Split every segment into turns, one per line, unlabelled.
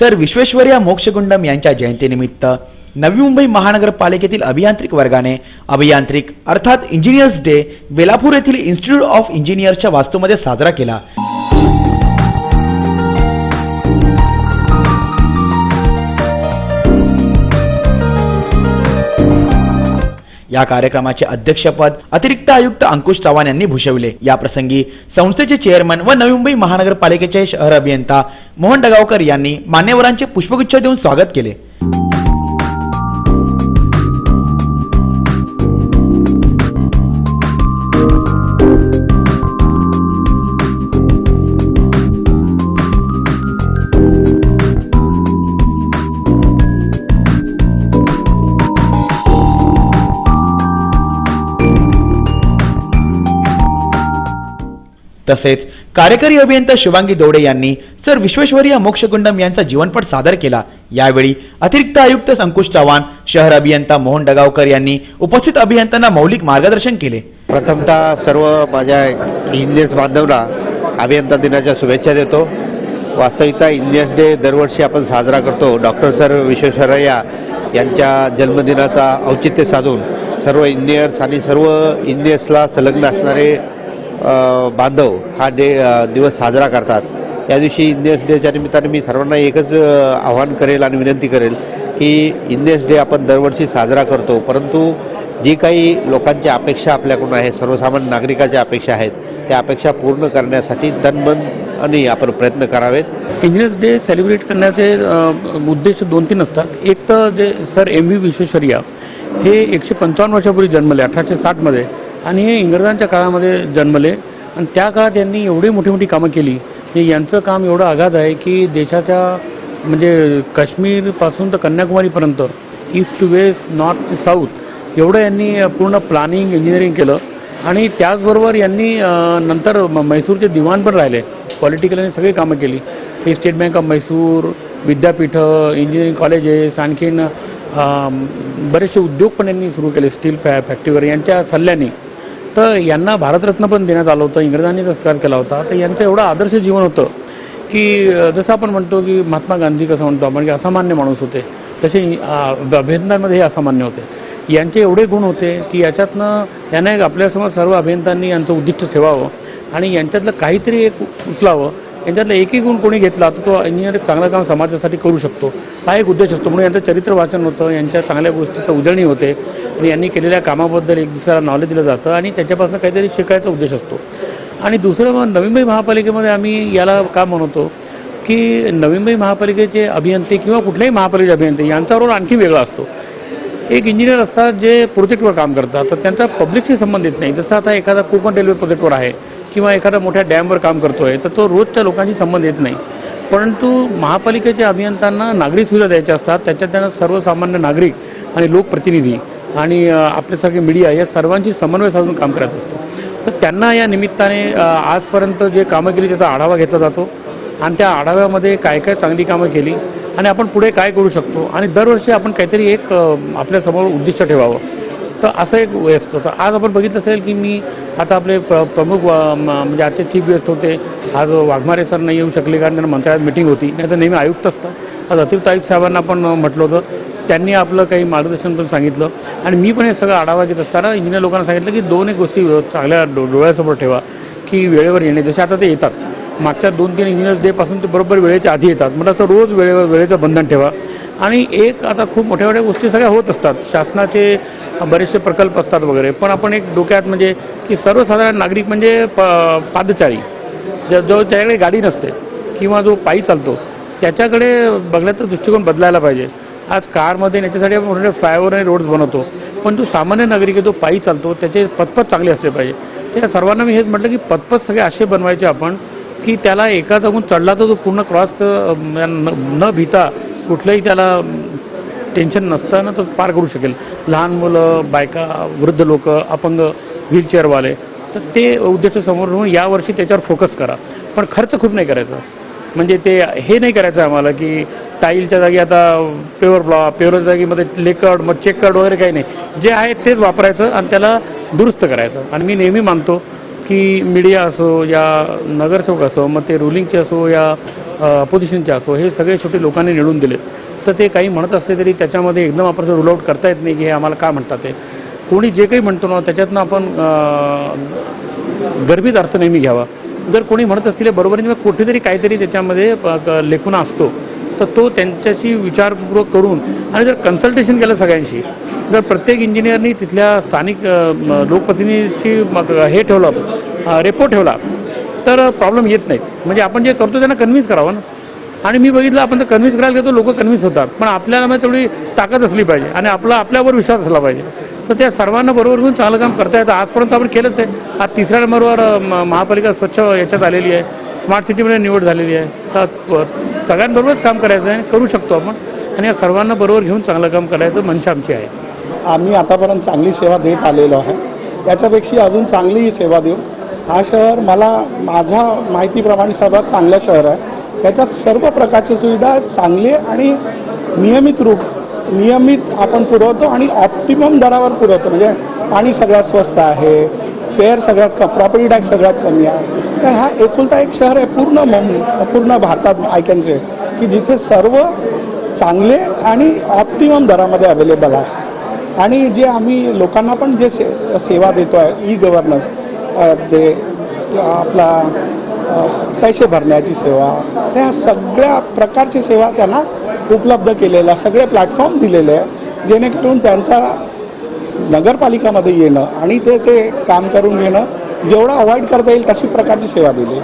Sir Visvesvaraya Mokshagundam यांच्या जयंतीनिमित्त नवी मुंबई महानगरपालिकेतील अभियांत्रिक वर्गाने अभियांत्रिक अर्थात इंजिनियर्स डे बेलापूर येथील इन्स्टिट्यूट ऑफ इंजिनियर्सच्या वास्तूमध्ये साजरा केला. या कार्यक्रमाचे अध्यक्षपद अतिरिक्त आयुक्त अंकुश चव्हाण यांनी भूषविले. या प्रसंगी संस्थेचे चेअरमन व नवी मुंबई महानगरपालिकेचे शहर अभियंता मोहन डगावकर यांनी मान्यवरांचे पुष्पगुच्छ देऊन स्वागत केले. तसेच कार्यकारी अभियंता शिवांगी दौडे यांनी सर विश्वेश्वरीय मोक्षगुंडम यांचा जीवनपट सादर केला. यावेळी अतिरिक्त आयुक्त संकुश चव्हाण शहर अभियंता मोहन डगावकर यांनी उपस्थित अभियंत्यांना मौलिक मार्गदर्शन केले.
प्रथमतः सर्व माझ्या इंजिनियर्स बांधवला अभियंता दिनाच्या शुभेच्छा देतो. वास्तविकता इंडियन्स डे दरवर्षी आपण साजरा करतो. डॉक्टर सर विश्वेश्वरय्या यांच्या जन्मदिनाचा औचित्य साधून सर्व इंजिनियर्स आणि सर्व इंजिनियर्सला संलग्न असणारे बांधव हा डे दिवस साजरा करतात. या दिवशी इंडियन्स डेच्या निमित्ताने मी सर्वांना एकच आव्हान आवाहन करेल आणि विनंती करेल की इंडियन्स डे आपण दरवर्षी साजरा करतो. परंतु जी काही लोकांच्या अपेक्षा आपल्याकडून आहेत सर्वसामान्य नागरिकाच्या अपेक्षा आहेत त्या अपेक्षा पूर्ण करण्यासाठी तनमन आणि आपण प्रयत्न करावेत.
इंजिनियर्स डे सेलिब्रेट करण्याचे उद्देश दोन तीन असतात. एक तर जे सर एम व्ही विश्वेश्वरय्या हे एकशे पंचावन्न वर्षापूर्वी जन्मले अठराशे साठमध्ये. आणि हे इंग्रजांच्या काळामध्ये जन्मले. आणि त्या काळात यांनी एवढी मोठी मोठी कामं केली. की यांचं काम एवढं आघात आहे की देशाच्या म्हणजे काश्मीरपासून तर कन्याकुमारीपर्यंत east to west north to south एवढं यांनी पूर्ण प्लॅनिंग इंजिनिअरिंग केलं. आणि त्याचबरोबर यांनी नंतर मैसूरचे दिवाण पण राहिले. पॉलिटिकल यांनी सगळी कामं केली. हे स्टेट बँक ऑफ मैसूर विद्यापीठं इंजिनिअरिंग कॉलेजेस आणखीन बरेचसे उद्योग पण यांनी सुरू केले. स्टील फॅ फॅक्टरी यांच्या सल्ल्याने. तर यांना भारतरत्न पण देण्यात आलं होतं इंग्रजांनी संस्कार केला होता. तर यांचं एवढं आदर्श जीवन होतं की जसं आपण म्हणतो की महात्मा गांधी कसं म्हणतो आपण की असामान्य माणूस होते. तसे अभियंतांमध्ये अभियंत्यांमध्ये हे असामान्य होते. यांचे एवढे गुण होते की याच्यातनं यांना एक आपल्यासमोर सर्व अभियंत्यांनी यांचं उद्दिष्ट ठेवावं आणि यांच्यातलं काहीतरी एक उचलावं. यांच्यातला एकही गुण कोणी घेतला तर तो इंजिनियर चांगलं काम समाजासाठी करू शकतो. हा एक उद्देश असतो. म्हणून यांचं चरित्र वाचन होतं यांच्या चांगल्या गोष्टीचं उजळणी होते. आणि यांनी केलेल्या कामाबद्दल एक दुसऱ्याला नॉलेज दिलं जातं आणि त्याच्यापासून काहीतरी शिकायचा उद्देश असतो. आणि दुसरं मग नवी मुंबई महापालिकेमध्ये आम्ही याला का म्हणतो की नवी मुंबई महापालिकेचे अभियंते किंवा कुठल्याही महापालिकेचे अभियंते यांचा रोल आणखी वेगळा असतो. एक इंजिनियर असतात जे प्रोजेक्टवर काम करतात. तर त्यांचा पब्लिकशी संबंधित नाही. जसं आता एखादा कोकण रेल्वे प्रोजेक्टवर आहे. किंवा एखादा मोठ्या डॅमवर काम करतोय तर तो रोजच्या लोकांशी संबंध येत नाही. परंतु महापालिकेच्या अभियंत्यांना नागरी सुविधा द्यायच्या असतात त्याच्यात त्यांना सर्वसामान्य नागरिक आणि लोकप्रतिनिधी आणि आपल्यासारखे मीडिया या सर्वांशी समन्वय साधून काम करत असतं तर त्यांना या निमित्ताने आजपर्यंत जे कामं केली त्याचा आढावा घेतला जातो आणि त्या आढाव्यामध्ये काय काय चांगली कामं केली आणि आपण पुढे काय करू शकतो आणि दरवर्षी आपण काहीतरी एक आपल्यासमोर उद्दिष्ट ठेवावं. तर असं एक व्यस्त होतं आज आपण बघितलं असेल की मी आता आपले प्र प्रमुख म्हणजे आजचे चीफ गेस्ट होते. आज वाघमारे सर नाही येऊ शकले कारण त्यांना मंत्रालयात मिटिंग होती. नाही तर नेहमी आयुक्त असतात. आज अतिरिक्त आयुक्त साहेबांना पण म्हटलं होतं. त्यांनी आपलं काही मार्गदर्शन पण सांगितलं. आणि मी पण हे सगळं आढावा घेत असताना इंजिनियर लोकांना सांगितलं की दोन एक गोष्टी चांगल्या डो डोळ्यासमोर ठेवा की वेळेवर येणे. जसे आता ते येतात. मागच्या दोन तीन इंजिनियर्स डेपासून ते बरोबर वेळेच्या आधी येतात. म्हणजे असं रोज वेळेवर वेळेचं बंधन ठेवा. आणि एक आता खूप मोठ्या मोठ्या गोष्टी सगळ्या होत असतात. शासनाचे बरेचसे प्रकल्प असतात वगैरे. पण आपण एक डोक्यात म्हणजे की सर्वसाधारण नागरिक म्हणजे प पादचारी. जो जो त्याच्याकडे गाडी नसते किंवा जो पायी चालतो त्याच्याकडे बघण्याचा दृष्टिकोन बदलायला पाहिजे. आज कारमध्ये याच्यासाठी आपण मोठे फ्लायओव्हर आणि रोड्स बनवतो. पण जो सामान्य नागरिक आहे जो पायी चालतो त्याचे पथपथ चांगले असले पाहिजे. त्या सर्वांना मी हेच म्हटलं की पथपथ सगळे असे बनवायचे आपण की त्याला एका जागून चढला तर तो पूर्ण क्रॉस न भिता कुठलंही त्याला टेन्शन नसताना तो पार करू शकेल. लहान मुलं बायका वृद्ध लोक अपंग व्हीलचेअरवाले तर ते उद्देश समोर ठेवून यावर्षी त्याच्यावर फोकस करा. पण खर्च खूप नाही करायचा. म्हणजे ते हे नाही करायचं आम्हाला की टाईलच्या जागी आता पेवर ब्लॉ पेवरच्या जागीमध्ये लेकर्ड मग चेकर्ड वगैरे काही नाही. जे आहे तेच वापरायचं आणि त्याला दुरुस्त करायचं. आणि मी नेहमी मानतो की मीडिया असो या नगरसेवक असो मग ते रुलिंगचे असो या अपोजिशनचे असो हे सगळे छोटे लोकांनी निवडून दिले तर ते काही म्हणत असले तरी त्याच्यामध्ये एकदम आपण रूल आउट करता येत नाही की हे आम्हाला का म्हणतात ते. कोणी जे काही म्हणतो ना त्याच्यातनं आपण गर्भित अर्थ नेहमी घ्यावा. जर कोणी म्हणत असतील बरोबरीने मग कुठेतरी काहीतरी त्याच्यामध्ये प- लेखुना असतो तर तो त्यांच्याशी विचारपूर्वक करून आणि जर कन्सल्टेशन केलं सगळ्यांशी जर प्रत्येक इंजिनियरनी तिथल्या स्थानिक लोकप्रतिनिधीशी हे ठेवलं रेपो ठेवला तर प्रॉब्लेम येत नाही. म्हणजे आपण जे करतो त्यांना कन्व्हिन्स करावं ना. आणि मी बघितलं आपण तर कन्व्हिन्स करायला गेलो लोक कन्व्हिन्स होतात. पण आपल्याला मग तेवढी ताकद असली पाहिजे. आणि आपला आपल्यावर विश्वास असला पाहिजे. तर त्या सर्वांना बरोबर घेऊन चांगलं काम करता येतं. आजपर्यंत आपण केलंच आहे. आज तिसऱ्या नंबरवर म- महापालिका स्वच्छ याच्यात आलेली आहे. स्मार्ट सिटीमध्ये निवड झालेली आहे. तर सगळ्यांबरोबरच काम करायचं आहे. करू शकतो आपण. आणि या सर्वांना बरोबर घेऊन चांगलं काम करायचं मनशा आमची आहे.
आम्ही आतापर्यंत चांगली सेवा देत आलेलो आहे. याच्यापेक्षा अजून चांगली सेवा देऊ. हा शहर मला माझ्या माहितीप्रमाणे सर्वात चांगलं शहर आहे. त्याच्यात सर्व प्रकारची सुविधा चांगली आणि नियमित रूप नियमित आपण पुरवतो आणि ऑप्टिमम दरावर पुरवतो. म्हणजे पाणी सगळ्यात स्वस्त आहे फेअर सगळ्यात क प्रॉपर्टी टॅक्स सगळ्यात कमी आहे. तर हा एकुलता एक शहर आहे पूर्ण पूर्ण भारतात आय कॅन से की जिथे सर्व चांगले आणि ऑप्टिमम दरामध्ये अवेलेबल आहे. आणि जे आम्ही लोकांना पण जे से सेवा देतो आहे ई गव्हर्नन्स ते आपला पैसे भरण्याची सेवा त्या सगळ्या प्रकारची सेवा त्यांना उपलब्ध केलेल्या सगळे प्लॅटफॉर्म दिलेले आहे जेणेकरून त्यांचा नगरपालिकामध्ये येणं आणि ते ते काम करून घेणं जेवढं अवॉइड करता येईल तशी प्रकारची सेवा दिली.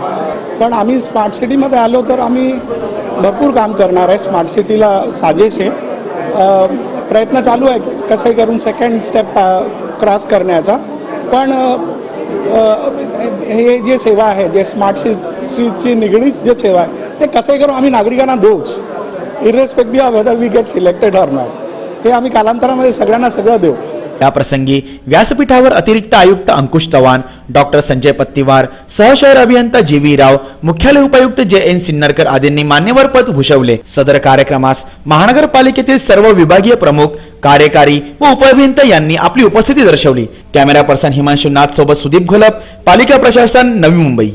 पण आम्ही स्मार्ट सिटीमध्ये आलो तर आम्ही भरपूर काम करणार आहे. स्मार्ट सिटीला साजेसे आहे. प्रयत्न चालू आहे कसंही करून सेकंड स्टेप क्रॉस करण्याचा. पण हे जे सेवा आहे जे स्मार्ट सिटीची निगडीत जे सेवा आहे ते कसंही करून आम्ही नागरिकांना देऊच irrespective of whether we get selected or not हे आम्ही कालांतरामध्ये सगळ्यांना सगळं देऊ.
याप्रसंगी व्यासपीठावर अतिरिक्त आयुक्त अंकुश चव्हाण डॉक्टर संजय पत्तीवार सहशहर अभियंता जी व्ही राव मुख्यालय उपायुक्त जे एन सिन्नरकर आदींनी मान्यवर पद भूषवले. सदर कार्यक्रमास महानगरपालिकेतील सर्व विभागीय प्रमुख कार्यकारी व उपअभियंता यांनी आपली उपस्थिती दर्शवली. कॅमेरा पर्सन हिमांशु नाथ सोबत सुदीप घोलप पालिका प्रशासन नवी मुंबई.